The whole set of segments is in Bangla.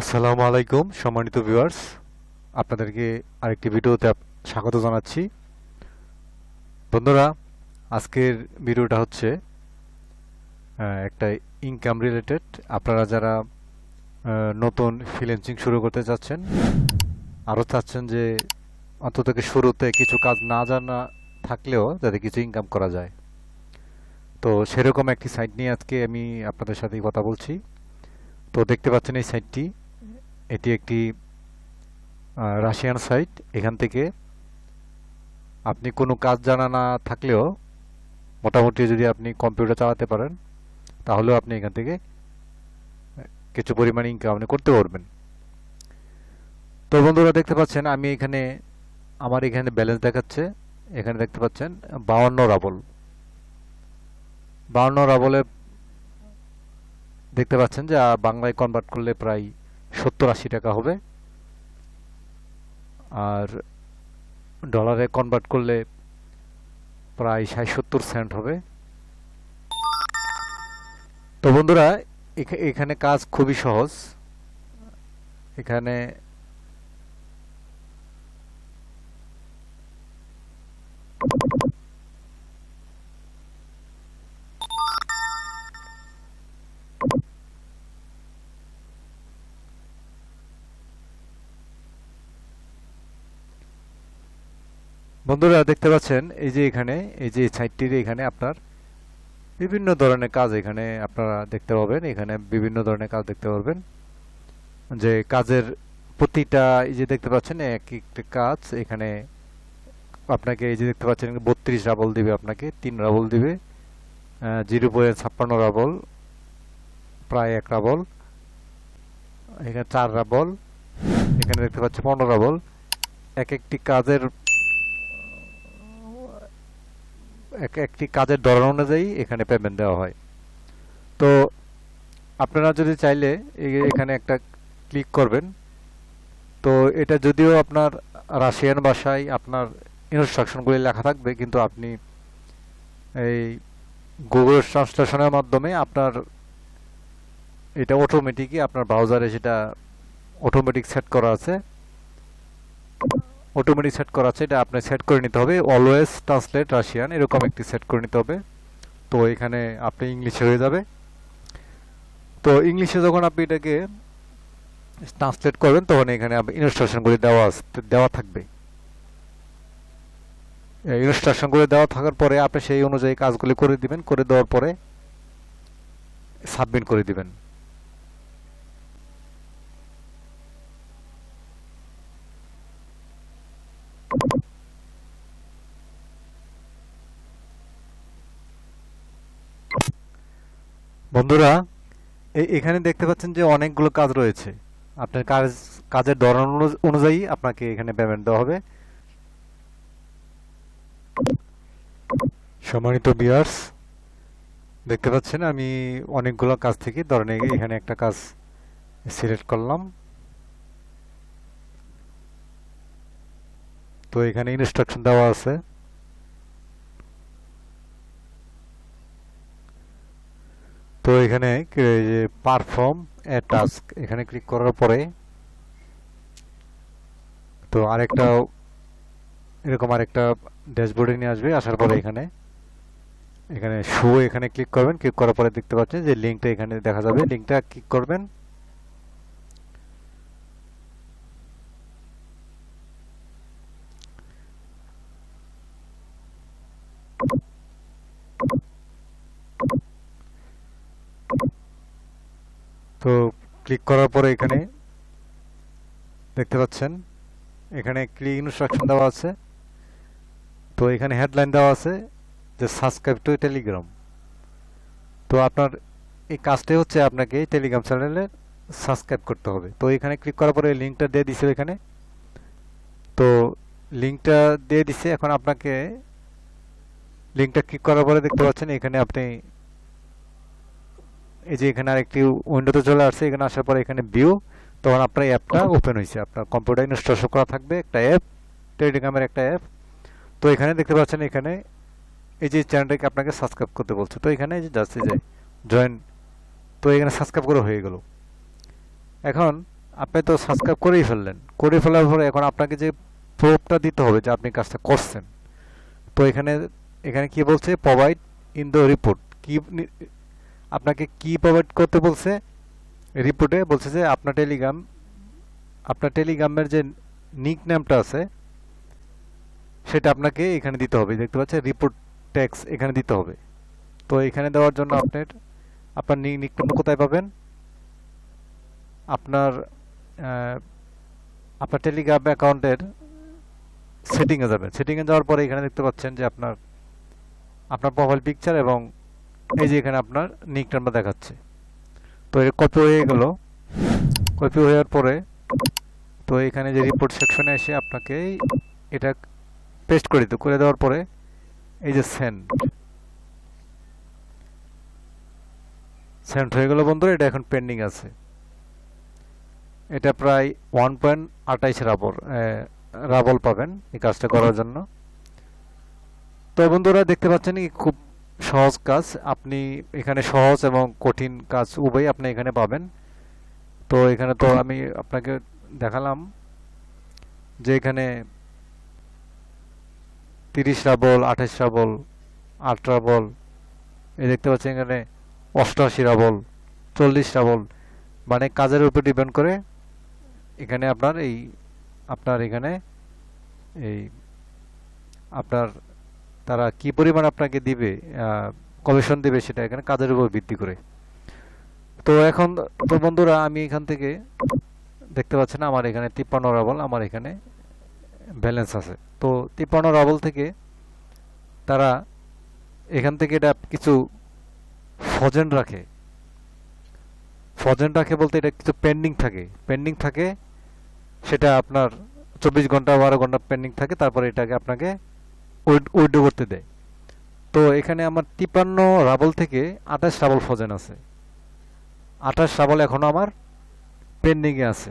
আসসালামু আলাইকুম, সম্মানিত ভিউয়ার্স আপনাদেরকে আরেকটি ভিডিওতে স্বাগত জানাচ্ছি। বন্ধুরা, আজকের ভিডিওটা হচ্ছে একটা ইনকাম রিলেটেড আপনারা যারা নতুন ফ্রিল্যান্সিং শুরু করতে চাচ্ছেন, আরও চাচ্ছেন যে অন্তত শুরুতে কিছু কাজ না জানা থাকলেও যাতে কিছু ইনকাম করা যায়। তো সেরকম একটি সাইট নিয়ে আজকে আমি আপনাদের সাথে কথা বলছি। তো দেখতে পাচ্ছেন এই সাইটটি এটি একটি রাশিয়ান সাইট এখান থেকে আপনি কোনো কাজ জানা না থাকলেও মোটামুটি যদি আপনি কম্পিউটার চালাতে পারেন, তাহলেও আপনি এখান থেকে কিছু পরিমাণ ইনকাম আপনি করতে পারবেন। তো বন্ধুরা দেখতে পাচ্ছেন, আমি এখানে, আমার এখানে ব্যালেন্স দেখাচ্ছে। এখানে দেখতে পাচ্ছেন, বাউন্ন রাবল বাউন্ন রাবলে দেখতে পাচ্ছেন যে বাংলায় কনভার্ট করলে প্রায় সত্তর আশি টাকা হবে। আর ডলারে কনভার্ট করলে প্রায় ষাট সত্তর সেন্ট হবে। তো বন্ধুরা, এখা- এখানে কাজ খুবই সহজ। এখানে বন্ধুরা, দেখতে পাচ্ছেন, এই যে এখানে, এই যে সাইটটির এখানে আপনার বিভিন্ন ধরনের কাজ এখানে আপনারা দেখতে পাবেন। এখানে বিভিন্ন ধরনের কাজ দেখতে পারবেন। যে কাজের প্রতিটা, এই যে দেখতে পাচ্ছেন, এক একটা কাজ এখানে আপনাকে, এই যে দেখতে পাচ্ছেন, বত্রিশ রাবল দিবে আপনাকে, তিন রাবল দিবে জিরো পয়েন্ট ছাপ্পান্ন রাবল, প্রায় এক রাবল, এখানে চার রাবল, এখানে দেখতে পাচ্ছি পনেরো রাবল। এক একটি কাজের এক একটি কাজের ধরন অনুযায়ী এখানে পেমেন্ট দেওয়া হয়। তো আপনারা যদি চাইলে এখানে একটা ক্লিক করবেন। তো এটা যদিও আপনার রাশিয়ান ভাষায় আপনার ইনস্ট্রাকশনগুলি লেখা থাকবে, কিন্তু আপনি এই গুগল ট্রান্সলেশনের মাধ্যমে আপনার এটা অটোমেটিকই আপনার ব্রাউজারে সেটা অটোমেটিক সেট করা আছে। অটোমেটিক সেট করা আছে, এটা আপনি সেট করে নিতে হবে। অলওয়েজ ট্রান্সলেট রাশিয়ান এরকম একটি সেট করে নিতে হবে। তো এখানে আপনি ইংলিশে হয়ে যাবে। তো ইংলিশে যখন আপনি এটাকে ট্রান্সলেট করবেন, তখন এখানে ইনস্ট্রাকশনগুলি দেওয়া দেওয়া থাকবে। ইনস্ট্রাকশনগুলি দেওয়া থাকার পরে আপনি সেই অনুযায়ী কাজগুলি করে দিবেন। করে দেওয়ার পরে সাবমিট করে দিবেন। বন্ধুরা এখানে দেখতে পাচ্ছেন যে অনেকগুলো কাজ রয়েছে। আপনার কাজ, কাজের ধরন অনুযায়ী আপনাকে এখানে পেমেন্ট দেওয়া হবে। সম্মানিত বিয়ার্স দেখতে পাচ্ছেন আমি অনেকগুলো কাজ থেকে ধরেন এখানে একটা কাজ সিলেক্ট করলাম। তো এখানে ইনস্ট্রাকশন দেওয়া আছে। তো এখানে পারফর্ম এ টাস্ক এখানে ক্লিক করার পরে তো আরেকটা এরকম আরেকটা ড্যাশবোর্ডে নিয়ে আসবে, আসার পরে এখানে এখানে শো এখানে ক্লিক করবেন ক্লিক করার পরে দেখতে পাচ্ছেন যে লিঙ্কটা এখানে দেখা যাবে লিঙ্কটা ক্লিক করবেন তো ক্লিক করার পরে এখানে দেখতে পাচ্ছেন, এখানে ক্লিক ইনস্ট্রাকশন দেওয়া আছে। তো এখানে হেডলাইন দেওয়া আছে যে সাবস্ক্রাইব টু টেলিগ্রাম তো আপনার এই কাজটাই হচ্ছে আপনাকে এই টেলিগ্রাম চ্যানেলে সাবস্ক্রাইব করতে হবে। তো এখানে ক্লিক করার পরে লিঙ্কটা দিয়ে দিছে এখানে। তো লিঙ্কটা দিয়ে দিছে, এখন আপনাকে লিঙ্কটা ক্লিক করার পরে দেখতে পাচ্ছেন, এখানে আপনি এই যে এখানে আরেকটি উইন্ডোতে চলে আসছে এখানে আসার পরে এখানে ভিউ তখন আপনার অ্যাপটা ওপেন হয়েছে। আপনার কম্পিউটার ইনস্টলেশন করা থাকবে একটা অ্যাপ টেলিগ্রামের একটা অ্যাপ তো এখানে দেখতে পাচ্ছেন এখানে এই যে চ্যানেলটাকে আপনাকে সাবস্ক্রাইব করতে বলছে। তো এখানে এই যে যাচ্ছে যে জয়েন তো এখানে সাবস্ক্রাইব করে হয়ে গেল। এখন আপনি তো সাবস্ক্রাইব করেই ফেললেন। করে ফেলার পরে এখন আপনাকে যে প্রুফটা দিতে হবে যে আপনি কাজটা করছেন তো এখানে এখানে কি বলছে? প্রোভাইড ইন দ্য রিপোর্ট কি আপনাকে কি প্রোভাইড করতে বলছে? রিপোর্টে বলছে যে আপনার টেলিগ্রাম আপনার টেলিগ্রামের যে নিক নামটা আছে, সেটা আপনাকে এখানে দিতে হবে। দেখতে পাচ্ছেন রিপোর্ট ট্যাক্স এখানে দিতে হবে। তো এখানে দেওয়ার জন্য আপনার আপনার নিক নামটা কোথায় পাবেন? আপনার আপনার টেলিগ্রাম অ্যাকাউন্টের সেটিংয়ে যাবেন। সেটিংয়ে যাওয়ার পরে এখানে দেখতে পাচ্ছেন যে আপনার আপনার প্রোফাইল পিকচার এবং এই যে এখানে আপনার নিক নাম্বার দেখাচ্ছে। তো এটা কপি হয়ে গেল। কপি হওয়ার পরে তো এখানে যে রিপোর্ট সেকশনে এসে আপনাকে এটা পেস্ট করে দিতে করে দেওয়ার পরে এই যে সেন্ড সেন্ড হয়ে গেল বন্ধুরা, এটা এখন পেন্ডিং আছে। এটা প্রায় ওয়ান পয়েন্ট আঠাইশ রাবল রাবল পাবেন এই কাজটা করার জন্য। তো বন্ধুরা, দেখতে পাচ্ছেন খুব সহজ কাজ। আপনি এখানে সহজ এবং কঠিন কাজ উভয় আপনি এখানে পাবেন। তো এখানে তো আমি আপনাকে দেখালাম যে এখানে তিরিশ রাবল, আঠাশ রাবল আট রাবল এই দেখতে পাচ্ছেন এখানে অষ্টআশি রাবল, চল্লিশ রাবল। মানে কাজের উপর ডিপেন্ড করে এখানে আপনার এই, আপনার এখানে এই, আপনার তারা কি পরিমাণ আপনাকে দিবে কমিশন দিবে সেটা এখানে কাজের উপর ভিত্তি করে। তো এখন বন্ধুরা, আমি এখান থেকে দেখতে পাচ্ছেন আমার এখানে তিপ্পান্ন রাবল, আমার এখানে ব্যালেন্স আছে। তো তিপ্পান্ন রাবল থেকে তারা এখান থেকে এটা কিছু ফজেন্ট রাখে। ফজেন্ট রাখে বলতে এটা কিছু পেন্ডিং থাকে। পেন্ডিং থাকে, সেটা আপনার চব্বিশ ঘণ্টা বারো ঘণ্টা পেন্ডিং থাকে, তারপরে এটাকে আপনাকে উইড্রো করতে দেয়। তো এখানে আমার তিপ্পান্ন রাবল থেকে আঠাশ রাবল ফজেন আছে। আঠাশ রাবল এখনও আমার পেন্ডিংয়ে আছে।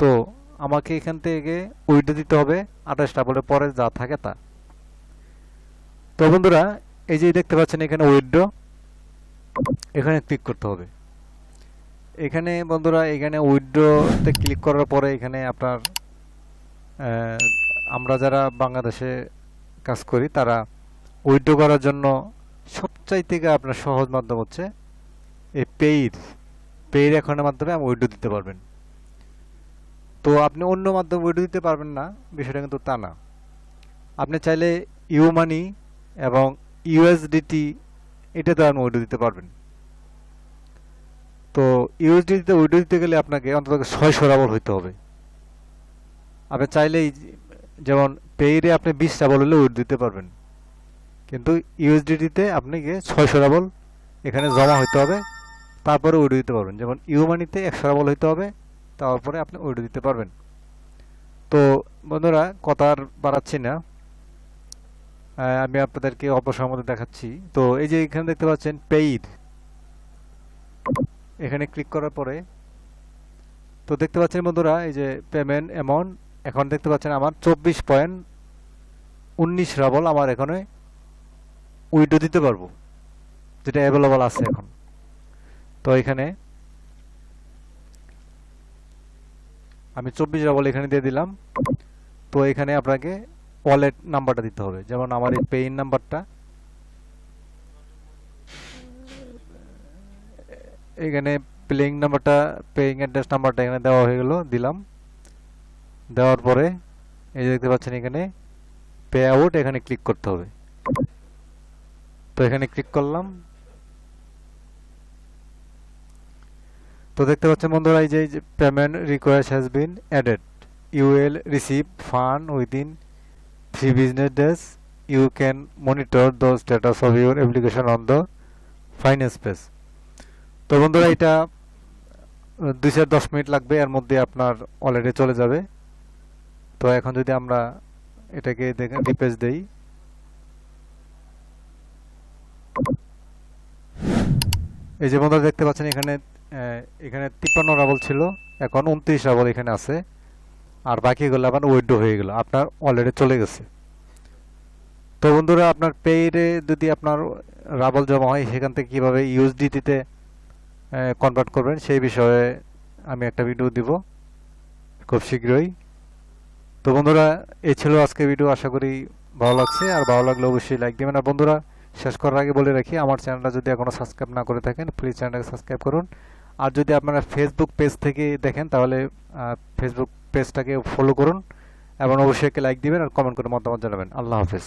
তো আমাকে এখান থেকে উইড্রো দিতে হবে, আঠাশ রাবলের পরে যা থাকে তা। তো বন্ধুরা, এই যে দেখতে পাচ্ছেন এখানে উইড্রো, এখানে ক্লিক করতে হবে। এখানে বন্ধুরা, এখানে উইড্রোতে ক্লিক করার পরে এখানে আপনার আমরা যারা বাংলাদেশে কাজ করি, তারা উইড্রো করার জন্য সবচাই থেকে আপনার সহজ মাধ্যম হচ্ছে এই পেইড। পেইড অ্যাকাউন্টের মাধ্যমে আপনি উইড্রো দিতে পারবেন। তো আপনি অন্য মাধ্যমে উইড্রো দিতে পারবেন না, বিষয়টা কিন্তু তা না। আপনি চাইলে ইউ মানি এবং ইউএসডিটি এটাতে আপনি উইড্রো দিতে পারবেন। তো ইউএসডিটিতে উইড্রো দিতে গেলে আপনাকে অন্তত ছয়শো রাবল হইতে হবে। আপনি চাইলেই যেমন পেইরে আপনি বিশ রাবল হলে উইড্রো দিতে পারবেন। কিন্তু ইউএসডিটিতে আপনাকে ছয়শো রাবল এখানে জমা হইতে হবে, তারপরে উইড্রো দিতে পারবেন। যেমন ইউমানিতে একশো রাবল হইতে হবে, তারপরে আপনি উইড্রো দিতে পারবেন। তো বন্ধুরা, কথা বাড়াচ্ছি না। আমি আপনাদেরকে অপসম্মতি দেখাচ্ছি। তো এই যে এখানে দেখতে পাচ্ছেন পেইড। এখানে ক্লিক করার পরে তো দেখতে পাচ্ছেন বন্ধুরা, এই যে পেমেন্ট অ্যামাউন্ট, এখন দেখতে পাচ্ছেন আমার চব্বিশ পয়েন্ট উনিশ রাবল আমার এখানে উইডো দিতে পারব। যেটা অ্যাভেলেবল আছে এখন। তো এখানে আমি চব্বিশ রাবল এখানে দিয়ে দিলাম। তো এখানে আপনাকে ওয়ালেট নাম্বারটা দিতে হবে। যেমন আমার এই পেইন নাম্বারটা এখানে প্লেইং নাম্বারটা পেইং অ্যাড্রেস নাম্বারটা এখানে দেওয়া হয়ে গেল, দিলাম। দেওয়ার পরে এই যে দেখতে পাচ্ছেন এখানে পে আউট, এখানে ক্লিক করতে হবে। তো এখানে ক্লিক করলাম। তো দেখতে পাচ্ছেন বন্ধুরা, এই যে payment request has been added you will receive fund within three business days you can monitor the status of your application on the finance page তো বন্ধুরা, এটা দুই চার দশ মিনিট লাগবে, এর মধ্যে আপনার অলরেডি চলে যাবে। তো এখন যদি আমরা এটাকে দেখেন রিপেজ দেই। এই যে বন্ধুরা দেখতে পাচ্ছেন, এখানে এখানে তিপ্পান্ন রাবল ছিল, এখন উনত্রিশ রাবল এখানে আছে। আর বাকিগুলো আবার উইড্রো হয়ে গেল, আপনার অলরেডি চলে গেছে। তো বন্ধুরা, আপনার পেইডে যদি আপনার রাবল জমা হয়, সেখান থেকে কীভাবে ইউএসডিটিতে কনভার্ট করবেন, সেই বিষয়ে আমি একটা ভিডিও দিব, খুব শীঘ্রই। তো বন্ধুরা, এই ছিল আজকে ভিডিও আশা করি ভালো লাগছে, আর ভালো লাগলে অবশ্যই লাইক দেবেন। আর বন্ধুরা, শেষ করার আগে বলে রাখি, আমার চ্যানেলটা যদি এখনও সাবস্ক্রাইব না করে থাকেন প্লিজ চ্যানেলটাকে সাবস্ক্রাইব করুন। আর যদি আপনারা ফেসবুক পেজ থেকে দেখেন, তাহলে ফেসবুক পেজটাকে ফলো করুন, এবং অবশ্যই একে লাইক দিবেন, আর কমেন্ট করে মতামত জানাবেন। আল্লাহ হাফেজ।